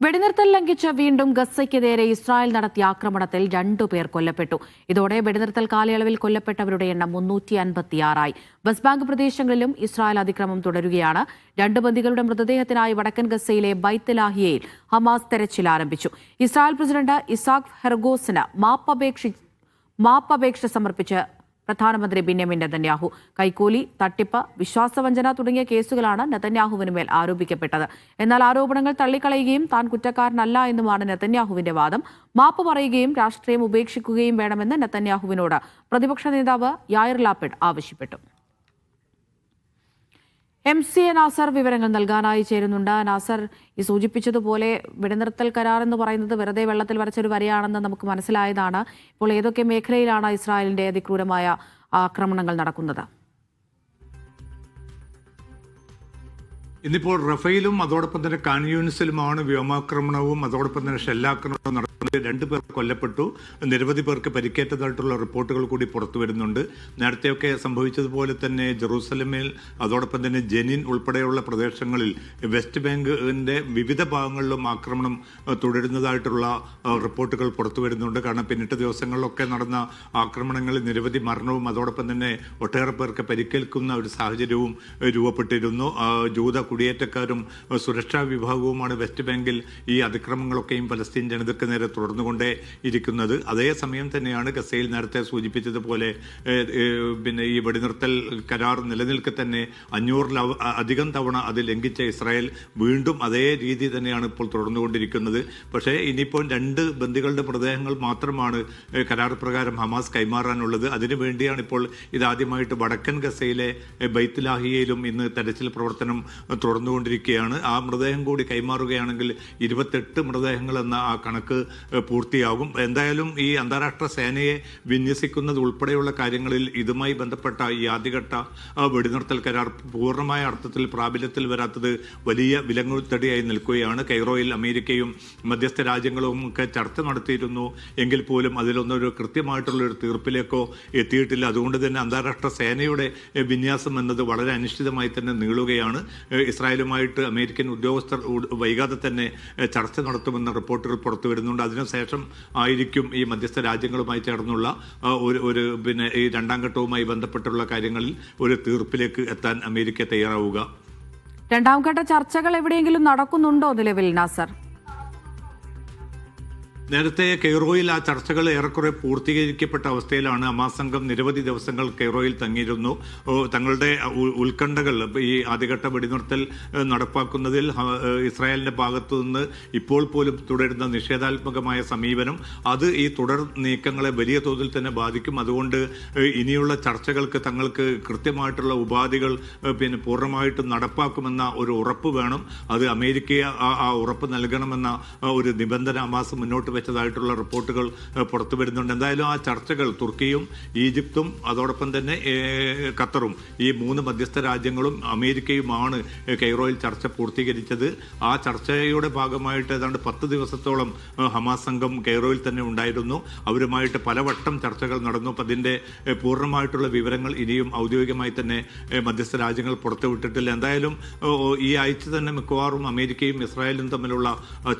വെടിനിർത്തൽ ലംഘിച്ച് വീണ്ടും ഗസയ്ക്ക് നേരെ ഇസ്രായേൽ നടത്തിയ ആക്രമണത്തിൽ രണ്ടു പേർ കൊല്ലപ്പെട്ടു. ഇതോടെ വെടിനിർത്തൽ കാലയളവിൽ കൊല്ലപ്പെട്ടവരുടെ എണ്ണം മുന്നൂറ്റി അൻപത്തിയാറായി വെസ്റ്റ് പ്രദേശങ്ങളിലും ഇസ്രായേൽ അതിക്രമം തുടരുകയാണ്. രണ്ട് ബന്ദികളുടെ മൃതദേഹത്തിനായി വടക്കൻ ഗസയിലെ ബൈത്തലാഹിയയിൽ ഹമാസ് തെരച്ചിൽ ആരംഭിച്ചു. ഇസ്രായേൽ പ്രസിഡന്റ് ഇസാഖ് ഹെർഗോസിന് മാപ്പപേക്ഷ മാപ്പപേക്ഷ സമർപ്പിച്ച് പ്രധാനമന്ത്രി ബിന്യമിൻ നെതന്യാഹു. കൈക്കൂലി തട്ടിപ്പ് വിശ്വാസവഞ്ചന തുടങ്ങിയ കേസുകളാണ് നെതന്യാഹുവിന് മേൽ ആരോപിക്കപ്പെട്ടത്. എന്നാൽ ആരോപണങ്ങൾ തള്ളിക്കളയുകയും താൻ കുറ്റക്കാരനല്ല എന്നുമാണ് നെതന്യാഹുവിന്റെ വാദം. മാപ്പ് പറയുകയും രാഷ്ട്രീയം ഉപേക്ഷിക്കുകയും വേണമെന്ന് നെതന്യാഹുവിനോട് പ്രതിപക്ഷ നേതാവ് യായർ ലാപ്പിഡ് ആവശ്യപ്പെട്ടു. എം സി എ നാസർ വിവരങ്ങൾ നൽകാനായി ചേരുന്നുണ്ട്. നാസർ ഈ സൂചിപ്പിച്ചതുപോലെ വെടിനിർത്തൽ കരാർ എന്ന് പറയുന്നത് വെറുതെ വെള്ളത്തിൽ വരച്ചൊരു വരയാണെന്ന് നമുക്ക് മനസ്സിലായതാണ്. ഇപ്പോൾ ഏതൊക്കെ മേഖലയിലാണ് ഇസ്രായേലിന്റെ അതിക്രൂരമായ ആക്രമണങ്ങൾ നടക്കുന്നത്? ഇന്നിപ്പോൾ റഫേലും അതോടൊപ്പം തന്നെ കാൻയൂണിസിലുമാണ് വ്യോമാക്രമണവും അതോടൊപ്പം തന്നെ ഷെല്ലാക്രമണവും നടക്കുന്നത്. രണ്ടു പേർ കൊല്ലപ്പെട്ടു. നിരവധി പേർക്ക് പരിക്കേറ്റതായിട്ടുള്ള റിപ്പോർട്ടുകൾ കൂടി പുറത്തു വരുന്നുണ്ട്. നേരത്തെയൊക്കെ സംഭവിച്ചതുപോലെ തന്നെ ജെറൂസലമിൽ അതോടൊപ്പം തന്നെ ജെനിൻ ഉൾപ്പെടെയുള്ള പ്രദേശങ്ങളിൽ വെസ്റ്റ് ബാങ്കിന്റെ വിവിധ ഭാഗങ്ങളിലും ആക്രമണം തുടരുന്നതായിട്ടുള്ള റിപ്പോർട്ടുകൾ പുറത്തു വരുന്നുണ്ട്. കാരണം പിന്നിട്ട ദിവസങ്ങളിലൊക്കെ നടന്ന ആക്രമണങ്ങളിൽ നിരവധി മരണവും അതോടൊപ്പം തന്നെ ഒട്ടേറെ പേർക്ക് പരിക്കേൽക്കുന്ന ഒരു സാഹചര്യവും രൂപപ്പെട്ടിരുന്നു. ജൂത കുടിയേറ്റക്കാരും സുരക്ഷാ വിഭാഗവുമാണ് വെസ്റ്റ് ബാങ്കിൽ ഈ അതിക്രമങ്ങളൊക്കെയും പലസ്തീൻ ജനതയ്ക്ക് നേരെ തുടർന്നുകൊണ്ടേ ഇരിക്കുന്നത്. അതേസമയം തന്നെയാണ് ഗസയിൽ നേരത്തെ സൂചിപ്പിച്ചതുപോലെ പിന്നെ ഈ വെടിനിർത്തൽ കരാർ നിലനിൽക്കെ തന്നെ അഞ്ഞൂറിൽ അധികം തവണ അത് ലംഘിച്ച ഇസ്രായേൽ വീണ്ടും അതേ രീതി തന്നെയാണ് ഇപ്പോൾ തുടർന്നുകൊണ്ടിരിക്കുന്നത്. പക്ഷേ ഇനിയിപ്പോൾ രണ്ട് ബന്ദികളുടെ മൃതദേഹങ്ങൾ മാത്രമാണ് കരാർ പ്രകാരം ഹമാസ് കൈമാറാനുള്ളത്. അതിനുവേണ്ടിയാണ് ഇപ്പോൾ ഇതാദ്യമായിട്ട് വടക്കൻ ഗസയിലെ ബൈത്തുലാഹിയയിലും ഇന്ന് തെരച്ചിൽ പ്രവർത്തനം തുടർന്നുകൊണ്ടിരിക്കുകയാണ്. ആ മൃതദേഹം കൂടി കൈമാറുകയാണെങ്കിൽ ഇരുപത്തെട്ട് മൃതദേഹങ്ങൾ എന്ന ആ കണക്ക് പൂർത്തിയാകും. എന്തായാലും ഈ അന്താരാഷ്ട്ര സേനയെ വിന്യസിക്കുന്നത് ഉൾപ്പെടെയുള്ള കാര്യങ്ങളിൽ ഇതുമായി ബന്ധപ്പെട്ട ഈ ആദ്യഘട്ട വെടിനിർത്തൽ കരാർ പൂർണമായ അർത്ഥത്തിൽ പ്രാബല്യത്തിൽ വരാത്തത് വലിയ വിലങ്ങുത്തടിയായി നിൽക്കുകയാണ്. കൈറോയിൽ അമേരിക്കയും മധ്യസ്ഥ രാജ്യങ്ങളും ഒക്കെ ചർച്ച നടത്തിയിരുന്നു. എങ്കിൽ പോലും അതിലൊന്നൊരു ഒരു കൃത്യമായിട്ടുള്ള ഒരു തീർപ്പിലേക്കോ എത്തിയിട്ടില്ല. അതുകൊണ്ട് തന്നെ അന്താരാഷ്ട്ര സേനയുടെ വിന്യാസം എന്നത് വളരെ അനിശ്ചിതമായി തന്നെ നീളുകയാണ്. ഇസ്രായേലുമായിട്ട് അമേരിക്കൻ ഉദ്യോഗസ്ഥർ വൈകാതെ തന്നെ ചർച്ച നടത്തുമെന്ന റിപ്പോർട്ടുകൾ പുറത്തു വരുന്നുണ്ട് അതിനുശേഷം ആയിരിക്കും ഈ മധ്യസ്ഥ രാജ്യങ്ങളുമായി ചേർന്നുള്ള ഒരു ഒരു പിന്നെ ഈ രണ്ടാം ഘട്ടവുമായി ബന്ധപ്പെട്ടുള്ള കാര്യങ്ങളിൽ ഒരു തീർപ്പിലേക്ക് എത്താൻ അമേരിക്ക തയ്യാറാവുക. രണ്ടാം ഘട്ട ചർച്ചകൾ എവിടെയെങ്കിലും നടക്കുന്നുണ്ടോ നിലവിൽ നാസർ? നേരത്തെ കെയ്റോയിൽ ആ ചർച്ചകൾ ഏറെക്കുറെ പൂർത്തീകരിക്കപ്പെട്ട അവസ്ഥയിലാണ് ഹമാസ് സംഘം നിരവധി ദിവസങ്ങൾ കെയ്റോയിൽ തങ്ങിയിരുന്നു. തങ്ങളുടെ ഉത്കണ്ഠകൾ ഈ ആദ്യഘട്ട വെടിനിർത്തൽ നടപ്പാക്കുന്നതിൽ ഇസ്രായേലിന്റെ ഭാഗത്തു നിന്ന് ഇപ്പോൾ പോലും തുടരുന്ന നിഷേധാത്മകമായ സമീപനം അത് ഈ തുടർ നീക്കങ്ങളെ വലിയ തോതിൽ തന്നെ ബാധിക്കും. അതുകൊണ്ട് ഇനിയുള്ള ചർച്ചകൾക്ക് തങ്ങൾക്ക് കൃത്യമായിട്ടുള്ള ഉപാധികൾ പിന്നെ പൂർണമായിട്ടും നടപ്പാക്കുമെന്ന ഒരു ഉറപ്പ് വേണം. അത് അമേരിക്കയെ ആ ഉറപ്പ് നൽകണമെന്ന ഒരു നിബന്ധന അമാസം മുന്നോട്ട് വെച്ചതായിട്ടുള്ള റിപ്പോർട്ടുകൾ പുറത്തു വരുന്നുണ്ട്. എന്തായാലും ആ ചർച്ചകൾ തുർക്കിയും ഈജിപ്തും അതോടൊപ്പം തന്നെ ഖത്തറും ഈ മൂന്ന് മധ്യസ്ഥ രാജ്യങ്ങളും അമേരിക്കയുമാണ് കെയ്റോയിൽ ചർച്ച പൂർത്തീകരിച്ചത്. ആ ചർച്ചയുടെ ഭാഗമായിട്ട് ഏതാണ്ട് പത്ത് ദിവസത്തോളം ഹമാസ് സംഘം കെയ്റോയിൽ തന്നെ ഉണ്ടായിരുന്നു. അവരുമായിട്ട് പലവട്ടം ചർച്ചകൾ നടന്നു. അപ്പം അതിന്റെ പൂർണമായിട്ടുള്ള വിവരങ്ങൾ ഇനിയും ഔദ്യോഗികമായി തന്നെ മധ്യസ്ഥ രാജ്യങ്ങൾ പുറത്തുവിട്ടിട്ടില്ല എന്തായാലും ഈ ആഴ്ച തന്നെ മിക്കവാറും അമേരിക്കയും ഇസ്രായേലും തമ്മിലുള്ള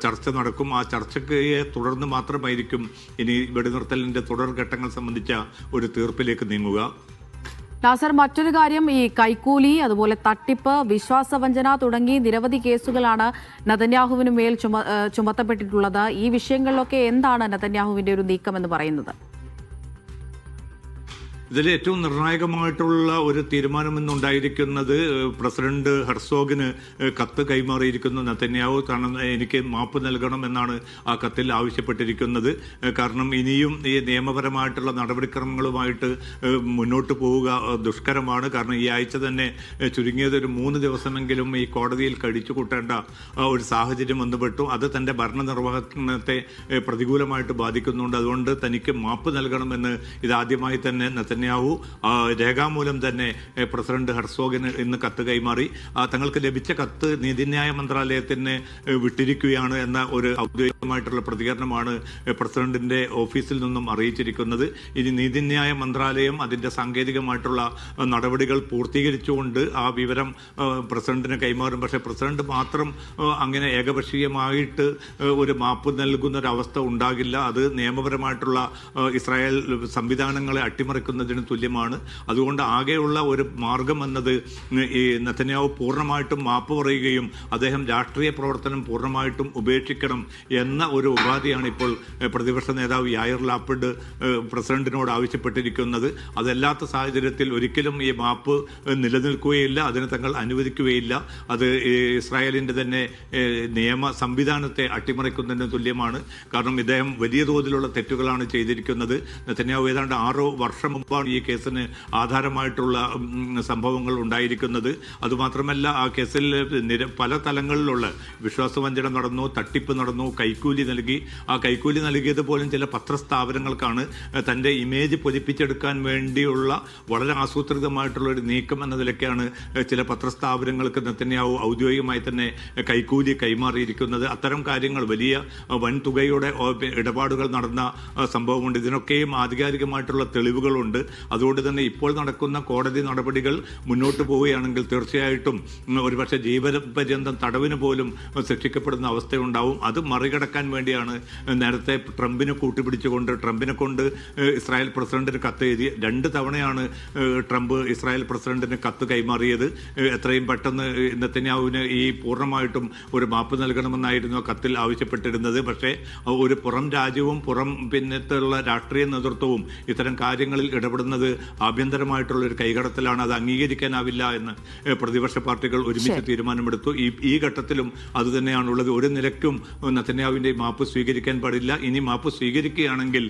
ചർച്ച നടക്കും. ആ ചർച്ചയെ തുടർന്ന് മാത്രമായിരിക്കും ഇനി വെടിനിർത്തലിന്റെ തുടർഘട്ടങ്ങൾ സംബന്ധിച്ച ഒരു തീർപ്പിലേക്ക് നീങ്ങുക. നാസർ മറ്റൊരു കാര്യം ഈ കൈക്കൂലി അതുപോലെ തട്ടിപ്പ് വിശ്വാസവഞ്ചന തുടങ്ങി നിരവധി കേസുകളാണ് നതന്യാഹുവിന് മേൽ ചുമ ചുമത്തപ്പെട്ടിട്ടുള്ളത്. ഈ വിഷയങ്ങളിലൊക്കെ എന്താണ് നതന്യാഹുവിന്റെ ഒരു നീക്കം എന്ന് പറയുന്നത്? ഇതിൽ ഏറ്റവും നിർണായകമായിട്ടുള്ള ഒരു തീരുമാനം ഇന്നുണ്ടായിരിക്കുന്നത് പ്രസിഡന്റ് ഹെർസോഗിന് കത്ത് കൈമാറിയിരിക്കുന്നു. നത്തന്യാവ് കാരണം എനിക്ക് മാപ്പ് നൽകണം എന്നാണ് ആ കത്തിൽ ആവശ്യപ്പെട്ടിരിക്കുന്നത്. കാരണം ഇനിയും ഈ നിയമപരമായിട്ടുള്ള നടപടിക്രമങ്ങളുമായിട്ട് മുന്നോട്ട് പോവുക ദുഷ്കരമാണ്. കാരണം ഈ ആഴ്ച തന്നെ ചുരുങ്ങിയത് ഒരു മൂന്ന് ദിവസമെങ്കിലും ഈ കോടതിയിൽ കഴിച്ചു കൂട്ടേണ്ട ഒരു സാഹചര്യം വന്നുപെട്ടു. അത് തന്റെ ഭരണനിർവഹണത്തെ പ്രതികൂലമായിട്ട് ബാധിക്കുന്നുണ്ട്. അതുകൊണ്ട് തനിക്ക് മാപ്പ് നൽകണമെന്ന് ഇതാദ്യമായി തന്നെ നെതന്യാഹു ആ, രേഖാമൂലം തന്നെ പ്രസിഡന്റ് ഹർസോഗിന് ഇന്ന് കത്ത് കൈമാറി. തങ്ങൾക്ക് ലഭിച്ച കത്ത് നീതിന്യായ മന്ത്രാലയത്തിന് വിട്ടിരിക്കുകയാണ് എന്ന ഒരു ഔദ്യോഗികമായിട്ടുള്ള പ്രതികരണമാണ് പ്രസിഡന്റിന്റെ ഓഫീസിൽ നിന്നും അറിയിച്ചിരിക്കുന്നത്. ഇനി നീതിന്യായ മന്ത്രാലയം അതിന്റെ സാങ്കേതികമായിട്ടുള്ള നടപടികൾ പൂർത്തീകരിച്ചുകൊണ്ട് ആ വിവരം പ്രസിഡന്റിന് കൈമാറും. പക്ഷേ പ്രസിഡന്റ് മാത്രം അങ്ങനെ ഏകപക്ഷീയമായിട്ട് ഒരു മാപ്പ് നൽകുന്ന ഒരു അവസ്ഥ ഉണ്ടാകില്ല. അത് നിയമപരമായിട്ടുള്ള ഇസ്രായേൽ സംവിധാനങ്ങളെ അട്ടിമറിക്കുന്നതിന് തുല്യമാണ്. അതുകൊണ്ട് ആകെയുള്ള ഒരു മാർഗം എന്നത് ഈ നെത്തന്യാവ് പൂർണമായിട്ടും മാപ്പ് പറയുകയും അദ്ദേഹം രാഷ്ട്രീയ പ്രവർത്തനം പൂർണമായിട്ടും ഉപേക്ഷിക്കണം എന്ന ഒരു ഉപാധിയാണ് ഇപ്പോൾ പ്രതിപക്ഷ നേതാവ് യായർ ലാപ്പിഡ് പ്രസിഡന്റിനോട് ആവശ്യപ്പെട്ടിരിക്കുന്നത്. അതല്ലാത്ത സാഹചര്യത്തിൽ ഒരിക്കലും ഈ മാപ്പ് നിലനിൽക്കുകയില്ല അതിന് തങ്ങൾ അനുവദിക്കുകയില്ല. അത് ഇസ്രായേലിന്റെ തന്നെ നിയമ സംവിധാനത്തെ അട്ടിമറിക്കുന്നതിന് തുല്യമാണ്. കാരണം ഇദ്ദേഹം വലിയ തോതിലുള്ള തെറ്റുകളാണ് ചെയ്തിരിക്കുന്നത്. നെത്തന്യാവ് ഏതാണ്ട് ആറോ വർഷം മുമ്പാണ് ഈ കേസിന് ആധാരമായിട്ടുള്ള സംഭവങ്ങൾ ഉണ്ടായിരിക്കുന്നത്. അതുമാത്രമല്ല ആ കേസിൽ നിര പല തലങ്ങളിലുള്ള വിശ്വാസവഞ്ചന നടന്നു തട്ടിപ്പ് നടന്നു കൈക്കൂലി നൽകി. ആ കൈക്കൂലി നൽകിയത് പോലും ചില പത്രസ്ഥാപനങ്ങൾക്കാണ്. തന്റെ ഇമേജ് പൊലിപ്പിച്ചെടുക്കാൻ വേണ്ടിയുള്ള വളരെ ആസൂത്രിതമായിട്ടുള്ള ഒരു നീക്കം എന്ന നിലയ്ക്കാണ് ചില പത്രസ്ഥാപനങ്ങൾക്ക് നെത്തന്നെയാവും ഔദ്യോഗികമായി തന്നെ കൈക്കൂലി കൈമാറിയിരിക്കുന്നത്. അത്തരം കാര്യങ്ങൾ വലിയ വൻതുകയുടെ ഇടപാടുകൾ നടന്ന സംഭവമുണ്ട്. ഇതിനൊക്കെയും ആധികാരികമായിട്ടുള്ള തെളിവുകളുണ്ട്. അതുകൊണ്ട് തന്നെ ഇപ്പോൾ നടക്കുന്ന കോടതി നടപടികൾ മുന്നോട്ട് പോവുകയാണെങ്കിൽ തീർച്ചയായിട്ടും ഒരുപക്ഷെ ജീവപര്യന്തം തടവിന് പോലും ശിക്ഷിക്കപ്പെടുന്ന അവസ്ഥയുണ്ടാവും. അത് മറികടക്കാൻ വേണ്ടിയാണ് നേരത്തെ ട്രംപിനെ കൂട്ടിപ്പിടിച്ചുകൊണ്ട് ട്രംപിനെ കൊണ്ട് ഇസ്രായേൽ പ്രസിഡന്റിന് കത്ത് എഴുതി രണ്ട് തവണയാണ് ട്രംപ് ഇസ്രായേൽ പ്രസിഡന്റിന് കത്ത് കൈമാറിയത്. എത്രയും പെട്ടെന്ന് നെത്തന്യാഹുവിന് ഈ പൂർണമായിട്ടും ഒരു മാപ്പ് നൽകണമെന്നായിരുന്നു കത്തിൽ ആവശ്യപ്പെട്ടിരുന്നത്. പക്ഷേ ഒരു പുറം രാജ്യവും പുറം പിന്നത്തുള്ള രാഷ്ട്രീയ നേതൃത്വവും ഇത്തരം കാര്യങ്ങളിൽ ഇടപെടുന്നത് ആഭ്യന്തരമായിട്ടുള്ള ഒരു കൈകടത്തലാണ്. അത് അംഗീകരിക്കാനാവില്ല എന്ന് പ്രതിപക്ഷ പാർട്ടികൾ ഒരുമിച്ച് തീരുമാനമെടുത്തു. ഈ ഈ ഘട്ടത്തിലും അതുതന്നെയാണുള്ളത് ഒരു നിലയ്ക്കും നത്തന്യാവിന്റെ മാപ്പ് സ്വീകരിക്കാൻ പാടില്ല. ഇനി മാപ്പ് സ്വീകരിക്കുകയാണെങ്കിൽ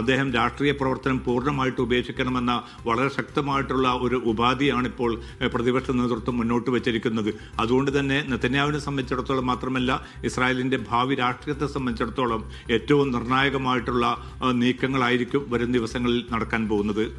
അദ്ദേഹം രാഷ്ട്രീയ പ്രവർത്തനം പൂർണമായിട്ട് ഉപേക്ഷിക്കണമെന്ന വളരെ ശക്തമായിട്ടുള്ള ഒരു ഉപാധിയാണ് ഇപ്പോൾ പ്രതിപക്ഷ നേതൃത്വം മുന്നോട്ട് വെച്ചിരിക്കുന്നത്. അതുകൊണ്ട് തന്നെ നെത്തന്യാവിനെ സംബന്ധിച്ചിടത്തോളം മാത്രമല്ല ഇസ്രായേലിന്റെ ഭാവി രാഷ്ട്രീയത്തെ സംബന്ധിച്ചിടത്തോളം ഏറ്റവും നിർണായകമായിട്ടുള്ള നീക്കങ്ങളായിരിക്കും വരും ദിവസങ്ങളിൽ നടക്കാൻ പോകുന്നത്. it.